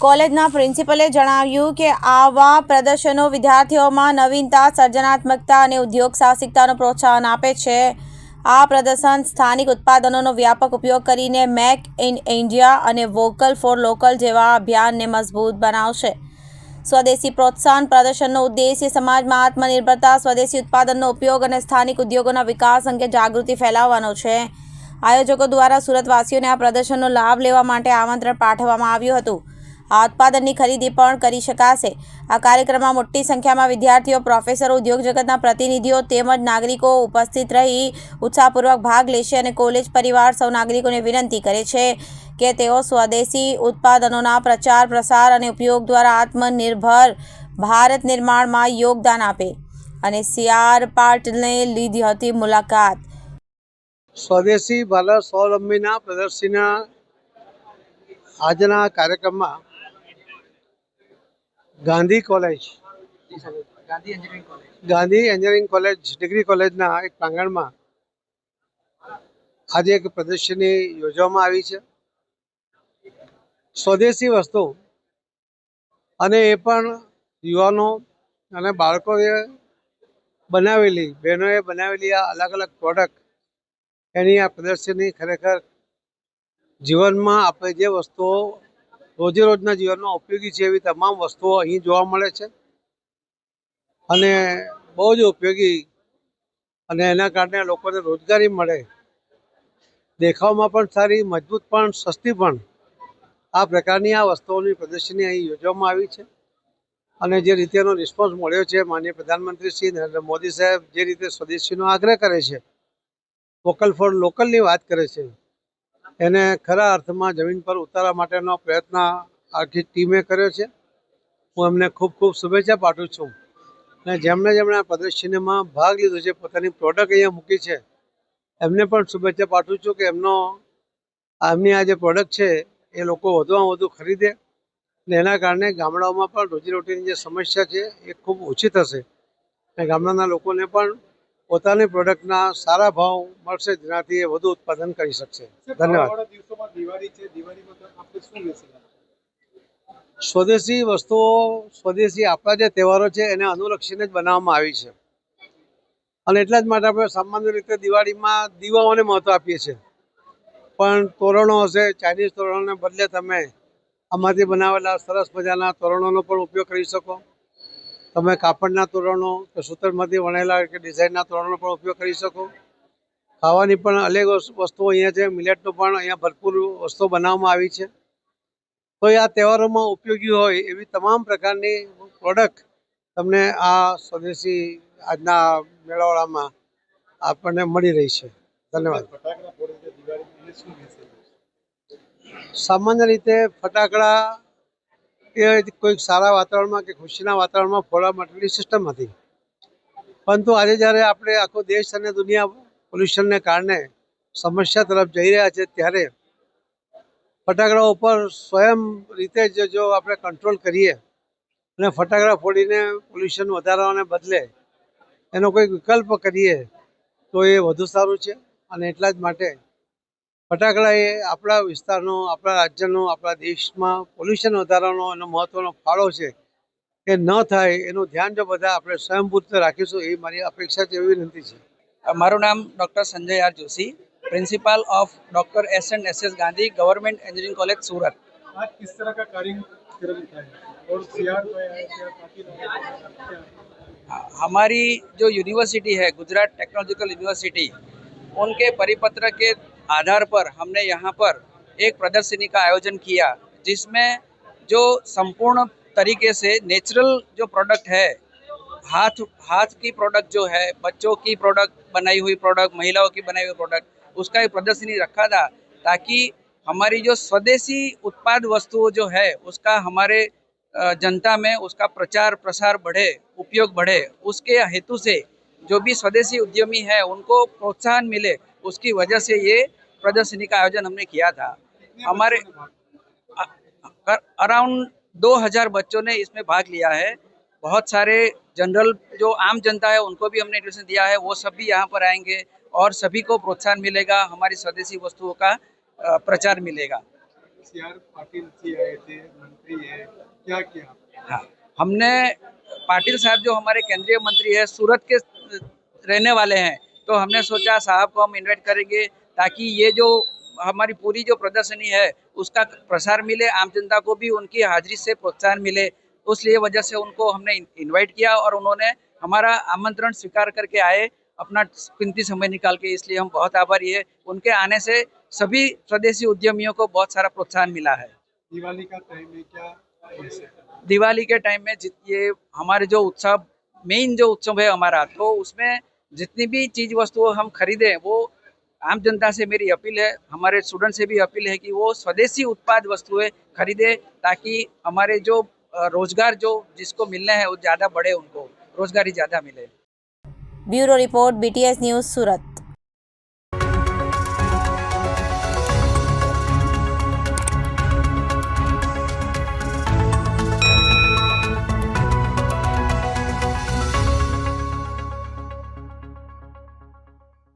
કોલેજના પ્રિન્સિપલે જણાવ્યું કે આવા પ્રદર્શનો વિદ્યાર્થીઓમાં નવીનતા, સર્જનાત્મકતા અને ઉદ્યોગ સાહસિકતાનું પ્રોત્સાહન આપે છે. આ પ્રદર્શન સ્થાનિક ઉત્પાદનોનો વ્યાપક ઉપયોગ કરીને મેક ઇન ઇન્ડિયા અને વોકલ ફોર લોકલ જેવા અભિયાનને મજબૂત બનાવશે. સ્વદેશી પ્રોત્સાહન પ્રદર્શનનો ઉદ્દેશ્ય સમાજમાં આત્મનિર્ભરતા, સ્વદેશી ઉત્પાદનનો ઉપયોગ અને સ્થાનિક ઉદ્યોગોના વિકાસ અંગે જાગૃતિ ફેલાવવાનો છે. આયોજકો દ્વારા સુરતવાસીઓને આ પ્રદર્શનનો લાભ લેવા માટે આમંત્રણ પાઠવવામાં આવ્યું હતું. આ ઉત્પાદનની ખરીદી પણ કરી શકાશે. આ કાર્યક્રમમાં મોટી સંખ્યામાં વિદ્યાર્થીઓ, પ્રોફેસરો, ઉદ્યોગ જગતના પ્રતિનિધિઓ તેમજ નાગરિકો ઉપસ્થિત રહી ઉત્સાહપૂર્વક ભાગ લેશે અને કોલેજ પરિવાર સૌ નાગરિકોને વિનંતી કરે છે કે તેઓ સ્વદેશી ઉત્પાદનોના પ્રચાર, પ્રસાર અને ઉપયોગ દ્વારા આત્મનિર્ભર ભારત નિર્માણમાં યોગદાન આપે અને સીઆર પાટલને લીધી હતી મુલાકાત. સ્વદેશી ભારત સ્વાવલંબીના પ્રદર્શનના આજના કાર્યક્રમમાં Gandhi college. Gandhi engineering college. Gandhi engineering college degree કોલેજના એક પ્રાંગણમાં આજે એક પ્રદર્શની યોજવામાં આવી છે. સ્વદેશી વસ્તુ અને એ પણ યુવાનો અને બાળકોએ બનાવેલી બહેનોએ બનાવેલી આ અલગ અલગ પ્રોડક્ટ એની આ પ્રદર્શની ખરેખર જીવનમાં આપણે જે વસ્તુઓ રોજે રોજના જીવનમાં ઉપયોગી છે એવી તમામ વસ્તુઓ અહીં જોવા મળે છે. અને બહુ જ ઉપયોગી અને એના કારણે લોકોને રોજગારી મળે. દેખાવમાં પણ સારી, મજબૂત પણ, સસ્તી પણ આ પ્રકારની આ વસ્તુઓની પ્રદર્શની અહીં યોજવામાં આવી છે. અને જે રીતેનો રિસ્પોન્સ મળ્યો છે, માનનીય પ્રધાનમંત્રી શ્રી નરેન્દ્ર મોદી સાહેબ જે રીતે સ્વદેશીનો આગ્રહ કરે છે, વોકલ ફોર લોકલની વાત કરે છે એને ખરા અર્થમાં જમીન પર ઉતારવા માટેનો પ્રયત્ન આખી ટીમે કર્યો છે. હું એમને ખૂબ ખૂબ શુભેચ્છા પાઠવું છું. અને જેમણે જેમણે આ પ્રદર્શનીમાં ભાગ લીધો છે, પોતાની પ્રોડક્ટ અહીંયા મૂકી છે, એમને પણ શુભેચ્છા પાઠવું છું કે એમનો એમની આ જે પ્રોડક્ટ છે, એ લોકો વધુમાં વધુ ખરીદે અને એના કારણે ગામડાઓમાં પણ રોજીરોટીની જે સમસ્યા છે, એ ખૂબ ઓછી થશે. અને ગામડાના લોકોને પણ પોતાની પ્રોડક્ટના સારા ભાવ મળશે જેનાથી એ વધુ ઉત્પાદન કરી શકશે. ધન્યવાદ. સ્વદેશી વસ્તુઓ સ્વદેશી આપણા જે તહેવારો છે એને અનુલક્ષીને જ બનાવવામાં આવી છે. અને એટલા જ માટે આપણે સામાન્ય રીતે દિવાળીમાં દીવાઓને મહત્વ આપીએ છીએ. પણ તોરણો હશે ચાઇનીઝ તોરણોને બદલે તમે આમાંથી બનાવેલા સરસ મજાના તોરણોનો પણ ઉપયોગ કરી શકો. તમે કાપડના તોરણો કે સૂતરમાંથી વણેલા કે ડિઝાઇનના તોરણનો પણ ઉપયોગ કરી શકો. ખાવાની પણ અલગ વસ્તુઓ અહીંયા છે. મિલેટનો પણ અહીંયા ભરપૂર વસ્તુઓ બનાવવામાં આવી છે. તો આ તહેવારોમાં ઉપયોગી હોય એવી તમામ પ્રકારની પ્રોડક્ટ તમને આ સ્વદેશી આજના મેળાવડામાં આપણને મળી રહી છે. ધન્યવાદ. સામાન્ય રીતે ફટાકડા એ કોઈક સારા વાતાવરણમાં કે ખુશીના વાતાવરણમાં ફોડવા માટેની સિસ્ટમ હતી. પરંતુ આજે જ્યારે આપણે આખો દેશ અને દુનિયા પોલ્યુશનને કારણે સમસ્યા તરફ જઈ રહ્યા છે, ત્યારે ફટાકડા ઉપર સ્વયં રીતે જ જો આપણે કંટ્રોલ કરીએ અને ફટાકડા ફોડીને પોલ્યુશન વધારવાને બદલે એનો કોઈ વિકલ્પ કરીએ તો એ વધુ સારું છે. અને એટલા જ માટે ફટાકડા એ આપણા વિસ્તારનો આપણા રાજ્યનો આપણા દેશમાં પોલ્યુશન વધારવાનો એનો મહત્વનો ફાળો છે એ ન થાય એનું ધ્યાન જો બધા આપણે સ્વયંભૂત રાખીશું એ મારી અપેક્ષા છે એવી વિનંતી છે મારું નામ doctor Sanjay R Joshi principal of doctor S and S S Gandhi government engineering college Surat आज किस तरह का कार्यक्रम था और सीआर में आए क्या बाकी लोग क्या हमारी जो यूनिवर्सिटी है गुजरात टेक्नोलॉजिकल यूनिवर्सिटी उनके परिपत्र के आधार पर हमने यहाँ पर एक प्रदर्शनी का आयोजन किया, जिसमें जो संपूर्ण तरीके से नेचुरल जो प्रोडक्ट है, हाथ हाथ की प्रोडक्ट जो है, बच्चों की प्रोडक्ट बनाई हुई प्रोडक्ट महिलाओं की बनाई हुई प्रोडक्ट उसका एक प्रदर्शनी रखा था, ताकि हमारी जो स्वदेशी उत्पाद वस्तुओं जो है, उसका हमारे जनता में उसका प्रचार प्रसार बढ़े, उपयोग बढ़े, उसके हेतु से जो भी स्वदेशी उद्यमी है, उनको प्रोत्साहन मिले, उसकी वजह से ये प्रदर्शनी का आयोजन हमने किया था। हमारे अराउंड दो हज़ार बच्चों ने इसमें भाग लिया है। बहुत सारे जनरल जो आम जनता है उनको भी हमने एडमिशन दिया है। वो सब भी यहाँ पर आएँगे और सभी को प्रोत्साहन मिलेगा हमारी स्वदेशी वस्तुओं का प्रचार मिलेगा। सी आर पाटिल जी आए थे मंत्री है। क्या किया हाँ हमने पाटिल साहब जो हमारे केंद्रीय मंत्री है सूरत के रहने वाले हैं तो हमने सोचा साहब को हम इनवाइट करेंगे। ताकि ये जो हमारी पूरी जो प्रदर्शनी है उसका प्रसार मिले आम जनता को भी उनकी हाजिरी से प्रोत्साहन मिले। उसलिए वजह से उनको हमने इनवाइट किया और उन्होंने हमारा आमंत्रण स्वीकार करके आए। अपना कीमती समय निकाल के इसलिए हम बहुत आभारी है। उनके आने से सभी स्वदेशी उद्यमियों को बहुत सारा प्रोत्साहन मिला है। दिवाली का टाइम है क्या दिवाली के टाइम में जित ये हमारे जो उत्सव मेन जो उत्सव है हमारा तो उसमें जितनी भी चीज़ वस्तु हम खरीदें वो आम जनता से मेरी अपील है, हमारे स्टूडेंट से भी अपील है कि वो स्वदेशी उत्पाद वस्तुएँ खरीदे ताकि हमारे जो रोज़गार जो जिसको मिलना है वो ज़्यादा बढ़े उनको, रोजगारी ज़्यादा मिले। Bureau report BTS news Surat.